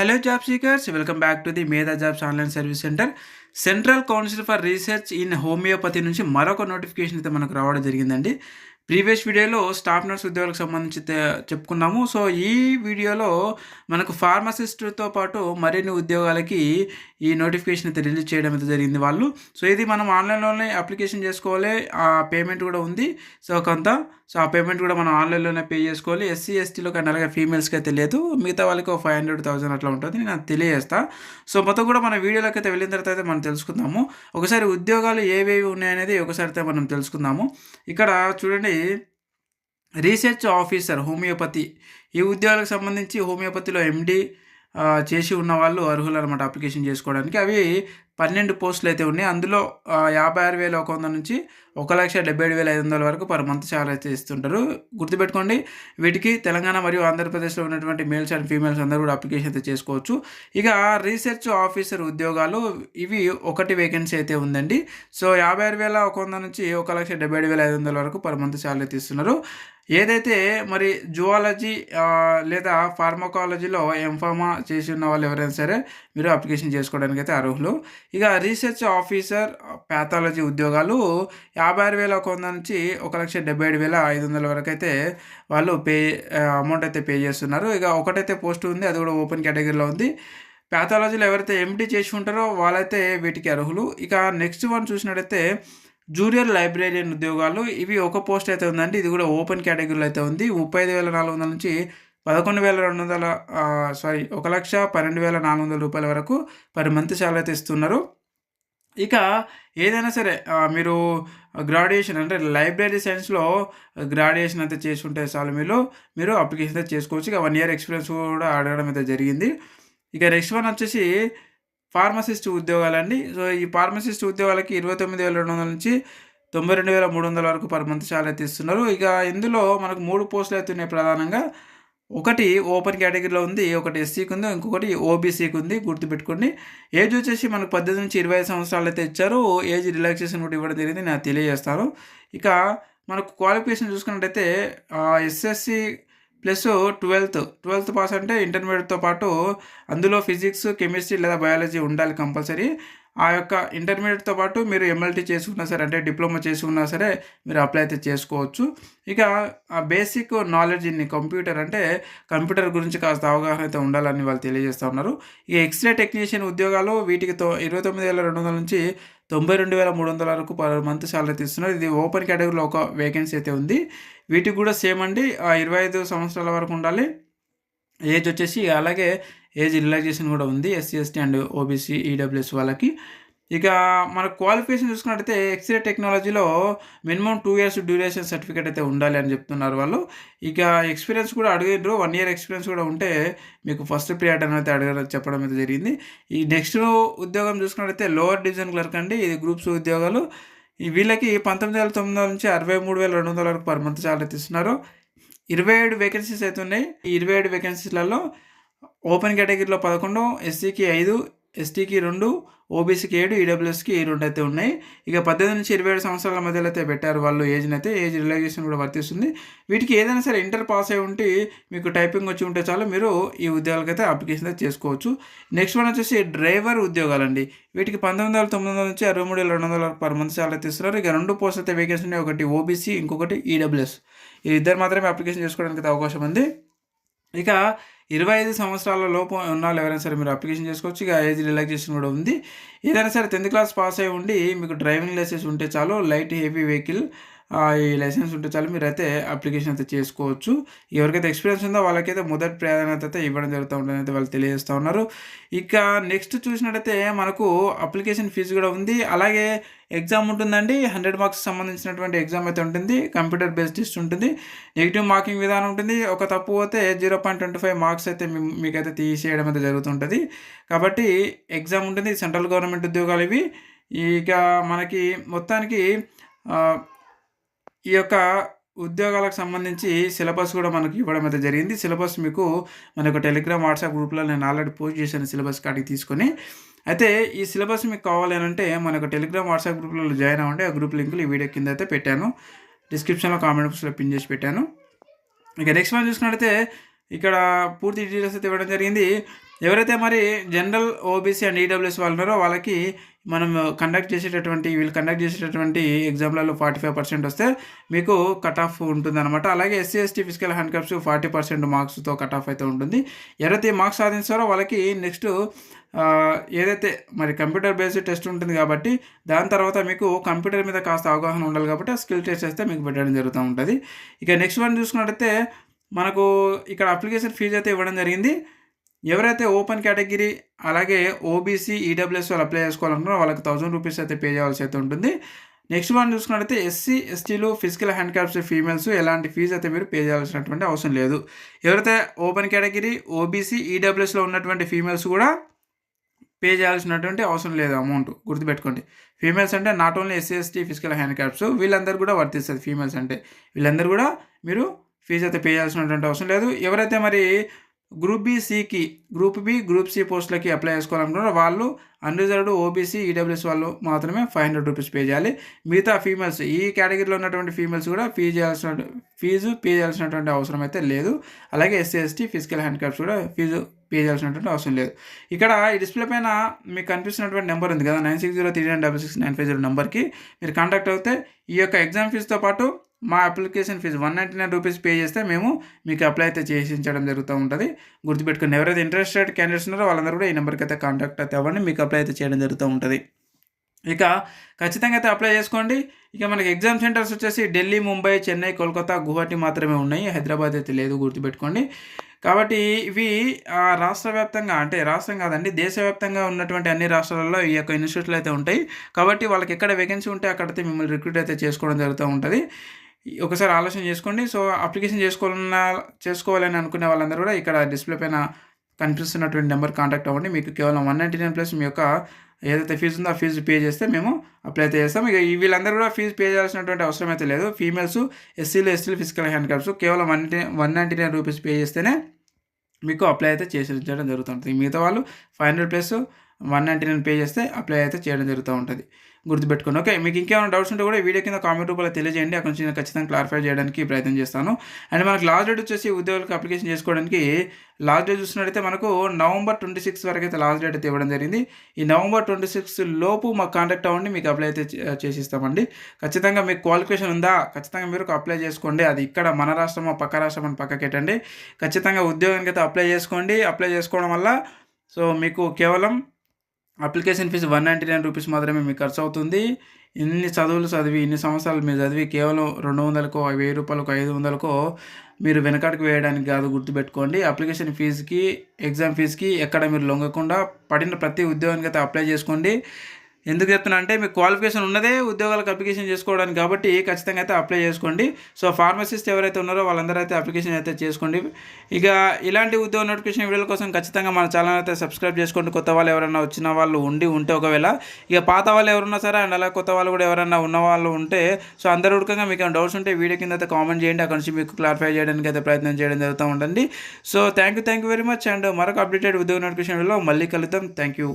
Hello job seekers welcome back to the Medha jobs online service centre central council for research in homeopathy నుంచి మరొక notification అయితే మనకు రావడం జరిగిందండి. Previous వీడియోలో స్టాఫ్ నర్స్ ఉద్యోగాలకు సంబంధించి చెప్పుకున్నాము. సో ఈ వీడియోలో మనకు ఫార్మసిస్ట్తో పాటు మరిన్ని ఉద్యోగాలకి ఈ నోటిఫికేషన్ అయితే రిలీజ్ చేయడం అయితే జరిగింది వాళ్ళు. సో ఇది మనం ఆన్లైన్లోనే అప్లికేషన్ చేసుకోవాలి. ఆ పేమెంట్ కూడా ఉంది. సో కొంత. సో ఆ పేమెంట్ కూడా మనం ఆన్లైన్లోనే పే చేసుకోవాలి. ఎస్సీ ఎస్టీలో కానీ అలాగే ఫీమేల్స్కి అయితే లేదు. మిగతా వాళ్ళకి ఫైవ్ హండ్రెడ్ థౌసండ్ అట్లా ఉంటుంది. నేను తెలియజేస్తా. సో మొత్తం కూడా మన వీడియోలోకి అయితే వెళ్ళిన తర్వాత అయితే మనం తెలుసుకుందాము. ఒకసారి ఉద్యోగాలు ఏవేవి ఉన్నాయనేది ఒకసారి అయితే మనం తెలుసుకుందాము. ఇక్కడ చూడండి రీసెర్చ్ ఆఫీసర్ హోమియోపతి. ఈ ఉద్యోగాలకు సంబంధించి హోమియోపతిలో ఎండి చేసి ఉన్న వాళ్ళు అర్హులు అనమాట అప్లికేషన్ చేసుకోవడానికి. అవి పన్నెండు పోస్టులు అయితే ఉన్నాయి. అందులో యాభై ఆరు వేల ఒక వంద నుంచి ఒక లక్ష డెబ్బై ఏడు వేల ఐదు వందల వరకు పర్ మంత్ చాలా అయితే ఇస్తుంటారు. గుర్తుపెట్టుకోండి వీటికి తెలంగాణ మరియు ఆంధ్రప్రదేశ్లో ఉన్నటువంటి మేల్స్ అండ్ ఫీమేల్స్ అందరూ కూడా అప్లికేషన్ అయితే చేసుకోవచ్చు. ఇక రీసెర్చ్ ఆఫీసర్ ఉద్యోగాలు ఇవి ఒకటి వేకెన్సీ అయితే ఉందండి. సో యాభై ఆరు వేల ఒక వంద నుంచి ఒక లక్ష డెబ్బై ఏడు వేల ఐదు వందల వరకు పర్ మంత్ చాలా అయితే ఇస్తున్నారు. ఏదైతే మరి జువాలజీ లేదా ఫార్మకాలజీలో ఎంఫామా చేసి ఉన్న వాళ్ళు ఎవరైనా సరే మీరు అప్లికేషన్ చేసుకోవడానికి అయితే అర్హులు. ఇక రీసెర్చ్ ఆఫీసర్ ప్యాథాలజీ ఉద్యోగాలు యాభై ఆరు వేల ఒక వంద నుంచి ఒక లక్ష డెబ్బై ఏడు వేల ఐదు వందల వరకు అయితే వాళ్ళు పే అమౌంట్ అయితే పే చేస్తున్నారు. ఇక ఒకటైతే పోస్ట్ ఉంది అది కూడా ఓపెన్ కేటగిరీలో ఉంది. ప్యాథాలజీలో ఎవరైతే ఎంటీ చేసి ఉంటారో వాళ్ళైతే వీటికి అర్హులు. ఇక నెక్స్ట్ వన్ చూసినట్టయితే జూనియర్ లైబ్రేరియన్ ఉద్యోగాలు. ఇవి ఒక పోస్ట్ అయితే ఉందండి. ఇది కూడా ఓపెన్ కేటగిరీలో అయితే ఉంది. ముప్పై ఐదు వేల నాలుగు వందల నుంచి పదకొండు వేల రెండు వందల సారీ ఒక లక్ష పన్నెండు వేల నాలుగు వందల రూపాయల వరకు పర్ మంత్ శాలరీ అయితే ఇస్తున్నారు. ఇక ఏదైనా సరే మీరు గ్రాడ్యుయేషన్ అంటే లైబ్రరీ సైన్స్లో గ్రాడ్యుయేషన్ అయితే చేసుకుంటే చాలు మీరు. మీరు అప్లికేషన్ అయితే చేసుకోవచ్చు. ఇక వన్ ఇయర్ ఎక్స్పీరియన్స్ కూడా అడగడం అయితే జరిగింది. ఇక నెక్స్ట్ వన్ వచ్చేసి ఫార్మసిస్ట్ ఉద్యోగాలండి. సో ఈ ఫార్మసిస్ట్ ఉద్యోగాలకి ఇరవై తొమ్మిది వేల రెండు వందల నుంచి తొంభై రెండు వేల మూడు వందల వరకు పర్ మంత్ సాలరీ అయితే ఇస్తున్నారు. ఇక ఇందులో మనకు మూడు పోస్టులు అవుతున్నాయి ప్రధానంగా. ఒకటి ఓపెన్ కేటగిరీలో ఉంది ఒకటి ఎస్సీకి ఉంది ఇంకొకటి ఓబీసీకి ఉంది గుర్తుపెట్టుకోండి. ఏజ్ వచ్చేసి మనకు పద్దెనిమిది నుంచి ఇరవై ఐదు సంవత్సరాలు అయితే ఇచ్చారు. ఏజ్ రిలాక్సేషన్ కూడా ఇవ్వడం జరిగింది నేను తెలియజేస్తాను. ఇక మనకు క్వాలిఫికేషన్ చూసుకున్నట్టయితే SSC plus twelfth twelfth pass అంటే ఇంటర్మీడియట్తో పాటు అందులో ఫిజిక్స్ కెమిస్ట్రీ లేదా బయాలజీ ఉండాలి కంపల్సరీ. ఆ యొక్క ఇంటర్మీడియట్తో పాటు మీరు ఎంఎల్టీ చేసుకున్నా సరే అంటే డిప్లొమా చేసుకున్నా సరే మీరు అప్లై అయితే చేసుకోవచ్చు. ఇక ఆ బేసిక్ నాలెడ్జ్ ఇన్ కంప్యూటర్ అంటే కంప్యూటర్ గురించి కాస్త అవగాహన అయితే ఉండాలని వాళ్ళు తెలియజేస్తూ ఉన్నారు. ఈ ఎక్స్రే టెక్నీషియన్ ఉద్యోగాలు వీటికి తో ఇరవై తొమ్మిది వేల రెండు వందల నుంచి తొంభై రెండు వేల మూడు వందల వరకు పర్ మంత్ శాలరీ తీస్తున్నారు. ఇది ఓపెన్ కేటగిరీలో ఒక వేకెన్సీ అయితే ఉంది. వీటికి కూడా సేమ్ అండి. ఆ ఇరవై ఐదు సంవత్సరాల వరకు ఉండాలి. ఏజ్ వచ్చేసి అలాగే ఏజ్ రిలాక్సేషన్ కూడా ఉంది SC ST and OBC EWS వాళ్ళకి. ఇక మన క్వాలిఫికేషన్ చూసుకున్నట్టయితే ఎక్స్రే టెక్నాలజీలో minimum two years duration certificate అయితే ఉండాలి అని చెప్తున్నారు వాళ్ళు. ఇక ఎక్స్పీరియన్స్ కూడా అడిగారు వన్ ఇయర్ ఎక్స్పీరియన్స్ కూడా ఉంటే మీకు ఫస్ట్ పీరియడ్ అయితే అడగ చెప్పడం అయితే జరిగింది. ఈ నెక్స్ట్ ఉద్యోగం చూసుకున్నట్టయితే లోవర్ డివిజన్ క్లర్క్ అండి ఇది గ్రూప్స్ ఉద్యోగాలు. వీళ్ళకి పంతొమ్మిది వేల తొమ్మిది వందల నుంచి అరవై మూడు వేల రెండు వందల వరకు పర్ మంత్ చాలా ఇస్తున్నారు. ఇరవై ఏడు వేకెన్సీస్ అయితే ఉన్నాయి. ఈ ఇరవై ఏడు వేకెన్సీలలో ఓపెన్ కేటగిరీలో పదకొండు ఎస్సీకి ఐదు ఎస్టీకి రెండు ఓబీసీకి ఏడు ఈడబ్ల్యూఎస్కి రెండు అయితే ఉన్నాయి. ఇక పద్దెనిమిది నుంచి ఇరవై ఏడు సంవత్సరాల మధ్యలో అయితే పెట్టారు వాళ్ళు ఏజ్ని అయితే ఏజ్ రిలాక్సేషన్ కూడా వర్తిస్తుంది. వీటికి ఏదైనా సరే ఇంటర్ పాస్ అయి ఉంటే మీకు టైపింగ్ వచ్చి ఉంటే చాలు మీరు ఈ ఉద్యోగాలకు అయితే అప్లికేషన్ అయితే చేసుకోవచ్చు. నెక్స్ట్ వన్ వచ్చేసి డ్రైవర్ ఉద్యోగాలండి. వీటికి పంతొమ్మిది వందల తొమ్మిది వందల నుంచి అరవై మూడు వేల రెండు వందల పర్ మంత్ చాలా అయితే ఇస్తున్నారు ఇక రెండు పోస్ట్ అయితే వేకెన్సీ ఉన్నాయి. ఒకటి ఓబీసీ ఇంకొకటి ఈడబ్ల్యూఎస్. ఈ ఇద్దరు మాత్రమే అప్లికేషన్ చేసుకోవడానికి అయితే అవకాశం ఉంది. ఇక ఇరవై ఐదు సంవత్సరాల లోపు ఉన్న వాళ్ళు ఎవరైనా సరే మీరు అప్లికేషన్ చేసుకోవచ్చు. ఇక ఏజ్ రిలాక్సేషన్ కూడా ఉంది. ఏదైనా సరే టెన్త్ క్లాస్ పాస్ అయి ఉండి మీకు డ్రైవింగ్ లైసెన్స్ ఉంటే చాలు లైట్ హెవీ వెహికల్ ఈ లైసెన్స్ ఉంటే చాలు మీరు అయితే అప్లికేషన్ అయితే చేసుకోవచ్చు. ఎవరికైతే ఎక్స్పీరియన్స్ ఉందో వాళ్ళకైతే మొదటి ప్రాధాన్యత అయితే ఇవ్వడం జరుగుతూ ఉంటుందని అయితే వాళ్ళు తెలియజేస్తూ ఉన్నారు. ఇక నెక్స్ట్ చూసినట్టయితే మనకు అప్లికేషన్ ఫీజు కూడా ఉంది. అలాగే ఎగ్జామ్ ఉంటుందండి. హండ్రెడ్ మార్క్స్ సంబంధించినటువంటి ఎగ్జామ్ అయితే ఉంటుంది. కంప్యూటర్ బేస్డ్ టెస్ట్ ఉంటుంది. నెగిటివ్ మార్కింగ్ విధానం ఉంటుంది. ఒక తప్పు పోతే zero point twenty five marks అయితే మీకైతే తీసేయడం అయితే జరుగుతుంటుంది. కాబట్టి ఎగ్జామ్ ఉంటుంది. సెంట్రల్ గవర్నమెంట్ ఉద్యోగాలు ఇవి. ఇక మనకి మొత్తానికి ఈ యొక్క ఉద్యోగాలకు సంబంధించి సిలబస్ కూడా మనకి ఇవ్వడం అయితే జరిగింది. సిలబస్ మీకు మన యొక్క టెలిగ్రామ్ వాట్సాప్ గ్రూప్లో నేను ఆల్రెడీ పోస్ట్ చేశాను సిలబస్ కాడికి తీసుకొని. అయితే ఈ సిలబస్ మీకు కావాలి అని అంటే మన యొక్క టెలిగ్రామ్ వాట్సాప్ గ్రూప్లో జాయిన్ అవ్వండి. ఆ గ్రూప్ లింకులు ఈ వీడియో కింద అయితే పెట్టాను. డిస్క్రిప్షన్లో కామెంట్ బాక్స్లో పిన్ చేసి పెట్టాను. ఇక నెక్స్ట్ మనం చూసుకున్నట్టయితే ఇక్కడ పూర్తి డీటెయిల్స్ అయితే ఇవ్వడం జరిగింది. ఎవరైతే మరి జనరల్ ఓబీసీ అండ్ ఈడబ్ల్యూఎస్ వాళ్ళు ఉన్నారో వాళ్ళకి మనం కండక్ట్ చేసేటటువంటి వీళ్ళు కండక్ట్ చేసేటటువంటి ఎగ్జామ్లలో ఫార్టీ ఫైవ్ పర్సెంట్ వస్తే మీకు కట్ ఆఫ్ ఉంటుందన్నమాట. అలాగే SC ST physical handicaps forty percent మార్క్స్తో cut off అయితే ఉంటుంది. ఎవరైతే మార్క్స్ సాధించారో వాళ్ళకి నెక్స్ట్ ఏదైతే మరి కంప్యూటర్ బేస్డ్ టెస్ట్ ఉంటుంది కాబట్టి దాని తర్వాత మీకు కంప్యూటర్ మీద కాస్త అవగాహన ఉండాలి కాబట్టి ఆ స్కిల్ టెస్ట్ చేస్తే మీకు పెట్టడం జరుగుతూ ఉంటుంది. ఇక నెక్స్ట్ వన్ చూసుకున్నట్టయితే మనకు ఇక్కడ అప్లికేషన్ ఫీజు అయితే ఇవ్వడం జరిగింది. ఎవరైతే ఓపెన్ కేటగిరీ అలాగే ఓబీసీ ఈడబ్ల్యూఎస్ వాళ్ళు అప్లై చేసుకోవాలనుకున్నారో వాళ్ళకి థౌసండ్ రూపీస్ అయితే పే చేయాల్సి అయితే ఉంటుంది. నెక్స్ట్ వన్ చూసుకున్నట్టయితే ఎస్సీ ఎస్టీలు ఫిజికల్ హ్యాండిక్యాప్స్ ఫీమేల్స్ ఎలాంటి ఫీజు అయితే మీరు పే చేయాల్సినటువంటి అవసరం లేదు. ఎవరైతే ఓపెన్ కేటగిరీ ఓబీసీ ఈడబ్ల్యూఎస్లో ఉన్నటువంటి ఫీమేల్స్ కూడా పే చేయాల్సినటువంటి అవసరం లేదు అమౌంట్ గుర్తుపెట్టుకోండి. ఫీమేల్స్ అంటే not only SC ST physical handicaps వీళ్ళందరూ కూడా వర్తిస్తుంది ఫీమేల్స్ అంటే. వీళ్ళందరూ కూడా మీరు ఫీజు అయితే పే చేయాల్సినటువంటి అవసరం లేదు. ఎవరైతే మరి గ్రూప్ బి సికి గ్రూప్ బి గ్రూప్ సి పోస్టులకి అప్లై చేసుకోవాలనుకున్నారో వాళ్ళు అన్రిజర్వ్డ్ ఓబీసీ ఈడబ్ల్యూఎస్ వాళ్ళు మాత్రమే ఫైవ్ హండ్రెడ్ రూపీస్ పే చేయాలి. మిగతా ఫీమేల్స్ ఈ కేటగిరీలో ఉన్నటువంటి ఫీమేల్స్ కూడా ఫీ చేయాల్సిన ఫీజు పే చేయాల్సినటువంటి అవసరం అయితే లేదు. అలాగే ఎస్సీ ఎస్టీ ఫిజికల్ హ్యాండిక్యాప్స్ కూడా ఫీజు పే చేయాల్సినటువంటి అవసరం లేదు. ఇక్కడ ఈ డిస్ప్లే పైన మీకు కనిపిస్తున్నటువంటి నెంబర్ ఉంది కదా nine six zero three nine double six nine five zero నెంబర్కి మీరు కాంటాక్ట్ అవుతే ఈ యొక్క ఎగ్జామ్ ఫీజుతో పాటు మా application fee one ninety nine rupees pay చేస్తే మేము మీకు అప్లై అయితే చేసించడం జరుగుతూ ఉంటుంది. గుర్తుపెట్టుకుని ఎవరైతే ఇంట్రెస్టెడ్ క్యాండిడేట్స్ ఉన్నారో వాళ్ళందరూ కూడా ఈ నెంబర్కి అయితే కాంటాక్ట్ అయితే అవ్వండి మీకు అప్లై అయితే చేయడం జరుగుతూ ఉంటుంది. ఇక ఖచ్చితంగా అయితే అప్లై చేసుకోండి. ఇక మనకి ఎగ్జామ్ సెంటర్స్ వచ్చేసి ఢిల్లీ ముంబై చెన్నై కోల్కతా గువాహటి మాత్రమే ఉన్నాయి. హైదరాబాద్ అయితే లేదు గుర్తుపెట్టుకోండి. కాబట్టి ఇవి రాష్ట్ర వ్యాప్తంగా అంటే రాష్ట్రం కాదండి దేశవ్యాప్తంగా ఉన్నటువంటి అన్ని రాష్ట్రాలలో ఈ యొక్క ఇన్స్టిట్యూట్లు అయితే ఉంటాయి. కాబట్టి వాళ్ళకి ఎక్కడ వేకెన్సీ ఉంటే అక్కడైతే మిమ్మల్ని రిక్రూట్ అయితే చేసుకోవడం జరుగుతూ ఉంటుంది. ఒకసారి ఆలోచన చేసుకోండి. సో అప్లికేషన్ చేసుకోవాలన్న చేసుకోవాలని అనుకునే వాళ్ళందరూ కూడా ఇక్కడ డిస్ప్లే పైన కనిపిస్తున్నటువంటి నెంబర్ కాంటాక్ట్ అవ్వండి. మీకు కేవలం వన్ నైంటీ నైన్ ప్లస్ మీ యొక్క ఏదైతే ఫీజు ఉందో ఆ ఫీజు పే చేస్తే మేము అప్లై అయితే చేస్తాం. ఇక వీళ్ళందరూ కూడా ఫీజు పే చేయాల్సినటువంటి అవసరం అయితే లేదు. ఫీమేల్స్ ఎస్సీలు ఎస్టీలు ఫిజికల్ హ్యాండ్ క్యాప్స్ కేవలం one one ninety nine rupees pay చేస్తేనే మీకు అప్లై అయితే చేసి చేయడం జరుగుతుంటుంది మిగతా వాళ్ళు five hundred plus one ninety nine pay చేస్తే అప్లై అయితే చేయడం జరుగుతూ ఉంటుంది. గుర్తుపెట్టుకోండి. ఓకే మీకు ఇంకేమైనా డౌట్స్ ఉంటే కూడా వీడియో కింద కామెంట్ రూపంలో తెలియజేయండి. అక్కడ నుంచి నేను ఖచ్చితంగా క్లారిఫై చేయడానికి ప్రయత్నం చేస్తాను. అండ్ మనకు లాస్ట్ డేట్ వచ్చేసి ఉద్యోగులకు అప్లికేషన్ చేసుకోవడానికి లాస్ట్ డేట్ చూసినట్టయితే మనకు నవంబర్ ట్వంటీ సిక్స్ వరకు అయితే లాస్ట్ డేట్ అయితే ఇవ్వడం జరిగింది. ఈ నవంబర్ ట్వంటీ సిక్స్ లోపు మాకు కాంటాక్ట్ అవ్వండి మీకు అప్లై అయితే చేసిస్తామండి. ఖచ్చితంగా మీకు క్వాలిఫికేషన్ ఉందా? ఖచ్చితంగా మీరు అప్లై చేసుకోండి. అది ఇక్కడ మన రాష్ట్రం పక్క రాష్ట్రం అని పక్కకెట్టండి ఖచ్చితంగా ఉద్యోగానికి అయితే అప్లై చేసుకోండి. అప్లై చేసుకోవడం వల్ల సో మీకు కేవలం application fee one ninety nine rupees మాత్రమే మీకు ఖర్చు అవుతుంది. ఇన్ని చదువులు చదివి ఇన్ని సంవత్సరాలు మీరు చదివి కేవలం రెండు వందలకో వెయ్యి రూపాయలకు ఐదు వందలకో మీరు వెనకాడికి వేయడానికి కాదు గుర్తుపెట్టుకోండి. అప్లికేషన్ ఫీజుకి ఎగ్జామ్ ఫీజుకి ఎక్కడ మీరు లొంగకుండా పడిన ప్రతి ఉద్యోగానికి అయితే అప్లై చేసుకోండి. ఎందుకు చెప్తున్నా అంటే మీకు క్వాలిఫికేషన్ ఉన్నదే ఉద్యోగాలకు అప్లికేషన్ చేసుకోవడానికి కాబట్టి ఖచ్చితంగా అయితే అప్లై చేసుకోండి. సో ఫార్మసిస్ట్ ఎవరైతే ఉన్నారో వాళ్ళందరూ అయితే అప్లికేషన్ అయితే చేసుకోండి. ఇక ఇలాంటి ఉద్యోగ నోటిఫికేషన్ వీడియోల కోసం ఖచ్చితంగా మన ఛానల్ అయితే సబ్స్క్రైబ్ చేసుకోండి. కొత్త వాళ్ళు ఎవరైనా వచ్చిన వాళ్ళు ఉండి ఉంటే ఒకవేళ ఇక పాత వాళ్ళు ఎవరున్నా సరే అండ్ అలా కొత్త వాళ్ళు కూడా ఎవరైనా ఉన్న వాళ్ళు ఉంటే సో అందరు ఉడకంగా మీకు డౌట్స్ ఉంటే వీడియో కింద అయితే కామెంట్ చేయండి. అక్కడ నుంచి మీకు క్లారిఫై చేయడానికి అయితే ప్రయత్నం చేయడం జరుగుతూ ఉంటుంది so thank you thank you very much and మరొక అప్డేటెడ్ ఉద్యోగ నోటిఫికేషన్ వీడియోలో మళ్ళీ కలుద్దాం. Thank you.